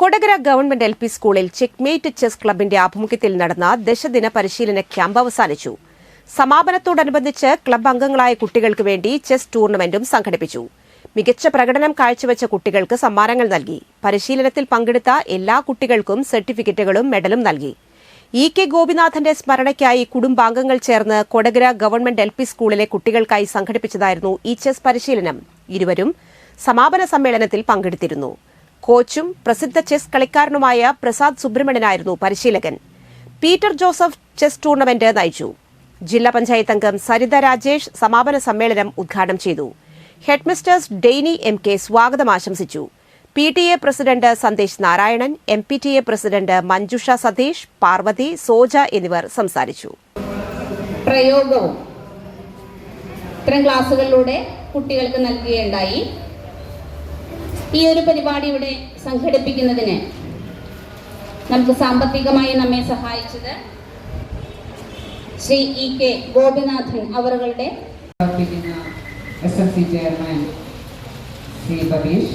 Kodakara government L P സ്കൂളിൽ checkmate chess ക്ലബിന്റെ ആഭിമുഖ്യത്തിൽ നടന്ന ദശദിന പരിശീലന ക്യാമ്പ് അവസാനിച്ചു. സമാപനത്തോടനുബന്ധിച്ച് ക്ലബ് അംഗങ്ങളായ കുട്ടികൾക്ക് വേണ്ടി ചെസ് ടൂർണമെന്റും സംഘടിപ്പിച്ചു. മികച്ച പ്രകടനം കാഴ്ചവെച്ച കുട്ടികൾക്ക് സമ്മാനങ്ങൾ നൽകി. പരിശീലനത്തിൽ പങ്കെടുത്ത എല്ലാ കുട്ടികൾക്കും സർട്ടിഫിക്കറ്റുകളും മെഡലും നൽകി. ഇ കെ ഗോപിനാഥന്റെ സ്മരണയ്ക്കായി കുടുംബാംഗങ്ങൾ ചേർന്ന് കൊടകര ഗവൺമെന്റ് എൽ സ്കൂളിലെ കുട്ടികൾക്കായി സംഘടിപ്പിച്ചതായിരുന്നു ഈ ചെസ് പരിശീലനം. ഇരുവരും സമാപന സമ്മേളനത്തിൽ പങ്കെടുത്തിരുന്നു. കോച്ചും പ്രസിദ്ധ ചെസ് കളിക്കാരനുമായ പ്രസാദ് സുബ്രഹ്മണ്യനായിരുന്നു പരിശീലകൻ. പീറ്റർ ജോസഫ് ചെസ് ടൂർണമെന്റ് നയിച്ചു. ജില്ലാ പഞ്ചായത്ത് അംഗം സരിത രാജേഷ് സമാപന സമ്മേളനം ഉദ്ഘാടനം ചെയ്തു. ഹെഡ്മിസ്റ്റേഴ്സ് ഡെയ്നി എം കെ സ്വാഗതം ആശംസിച്ചു. P T A president Sandesh Narayanan M P T A president Manjusha Satheesh Parvathi Soja എന്നിവർ സംസാരിച്ചു. പ്രയോഗവും ഇത്തരം ക്ലാസ്സുകളിലൂടെ കുട്ടികൾക്ക് നൽകുകയുണ്ടായി. ഈ ഒരു പരിപാടി ഇവിടെ സംഘടിപ്പിക്കുന്നതിന് നമുക്ക് സാമ്പത്തികമായി നമ്മെ സഹായിച്ചത് Shri E K Gopinathan അവറുകളുടെ S M C chairman Shri Babeesh.